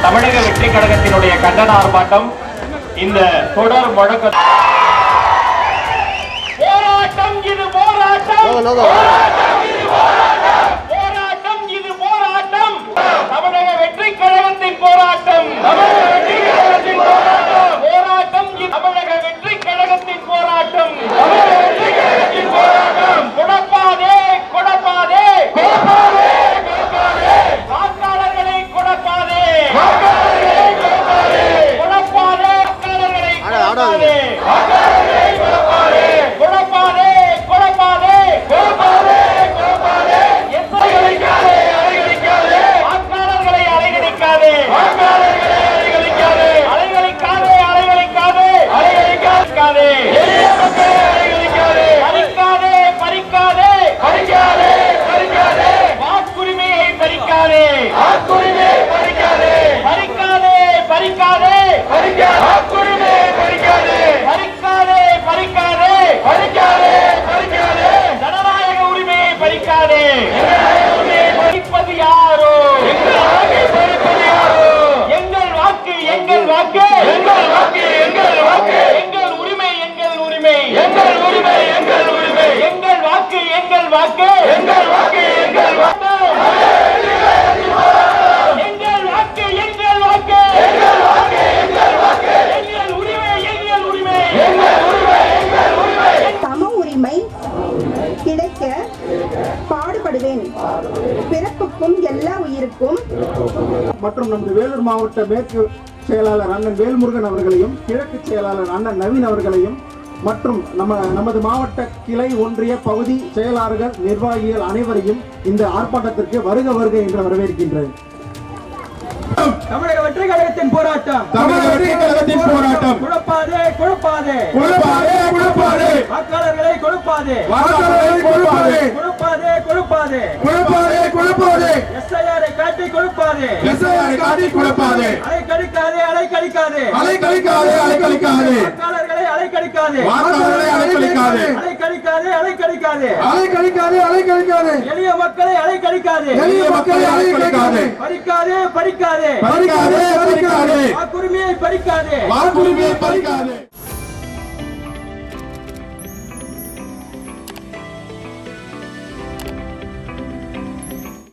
வெற்றி கழகத்தினுடைய கண்டன ஆர்ப்பாட்டம் இந்த தொடர் முழக்க போராட்டம் இது போராட்டம்! போராட்டம் இது போராட்டம் போராட்டம் இது போராட்டம் தமிழக வெற்றி கழகத்தின் போராட்டம் தமிழக வெற்றி கழகத்தின் போராட்டம் போராட்டம் இது தமிழக வெற்றி கழகத்தின் போராட்டம் தமிழக வெற்றி கழகத்தின் போராட்டம் குழப்பாதே குழப்பாதே குழப்பாதே குழப்பாதே வாக்காளர்களை குழப்பாதே வாக்காளர்களை குழப்பாதே குழப்பாதே வாக்காளர்களை குழப்பாதே வாக்காளர்களை குழப்பாதே குழப்பாதே குழப்பாதே குழப்பாதே குழப்பாதே எத்தனை அலைகழிக்காதே அலைகழிக்காதே வாக்காளர்களை அலைகழிக்காதே வாக்காளர்களை அலைகழிக்காதே அலைகழிக்காதே அலைகழிக்காதே அலைகழிக்காதே எளிய மக்களை அலைகழிக்காதே பறிக்காதே பறிக்காதே பறிக்காதே பறிக்காதே வாக்குரிமையை பறிக்காதே வாக்குரிமையை பறிக்காதே பறிக்காதே பறிக்காதே பறிக்காதே வாக்குரிமையை பறிக்காதே பறிக்காதே பறிக்காதே பறிக்காதே பறிக்காதே ஜனநாயக உரிமையை பறிக்காதே பறிப்பது யாரோ எங்கள் வாக்கை பறிப்பது யாரோ எங்கள் வாக்கு எங்கள் வாக்கு எங்கள் வாக்கு எங்கள் வாக்கு எங்கள் உரிமை எங்கள் உரிமை எங்கள் உரிமை எங்கள் உரிமை எங்கள் வாக்கு எங்கள் வாக்கு. எங்கள் வாக்கு எங்கள் வாக்கு. எங்கள் வாக்கு எங்கள் வாக்கு. எங்கள் வாக்கு எங்கள் வாக்கு. எங்கள் உரிமை எங்கள் உரிமை. எங்கள் உரிமை எங்கள் உரிமை. சம உரிமை கிடைக்க பாடுபடுவேன். பிறப்புக்கும் எல்லா உயிருக்கும். மற்றும் நமது வேலூர் மாவட்ட மேற்கு செயலாளர் அண்ணன் வேல்முருகன் அவர்களையும் கிழக்கு செயலாளர் அண்ணன் நவீன் அவர்களையும் மற்றும் நம்ம நமது மாவட்ட கிளை ஒன்றிய பகுதி செயலாளர்கள் நிர்வாகிகள் அனைவரையும் இந்த ஆர்ப்பாட்டத்திற்கு வருக வருக என்று வரவேற்கின்றேன். தமிழக வெற்றி கழகத்தின் போராட்டம். தமிழக வெற்றி கழகத்தின் போராட்டம். குழப்பாதே குழப்பாதே. குழப்பாதே குழப்பாதே. வாக்காளர்களை கொழுப்பாதே. வாக்காளர்களை கொழுப்பாதே. கொழுப்பாதே கொழுப்பாதே. குழப்பாதே குழப்பாதே. எஸ்ஐஆரை காட்டி கொழுப்பாதே. எஸ்ஐஆரை காட்டி குழப்பாதே. அலை கழிக்காதே அலை கழிக்காதே அலை வாக்காளர்களை அலை கழிக்காதே அலைக்கழிக்காதே மாற்றாதே அலைக்கழிக்காதே அலைக்கழிக்காதே அலைக்கழிக்காதே அலைக்கழிக்காதே அலைக்கழிக்காதே எளிய மக்களை அலைக்கழிக்காதே எளிய மக்களை அலைக்கழிக்காதே பறிக்காதே பறிக்காதே. பறிக்காதே பறிக்காதே.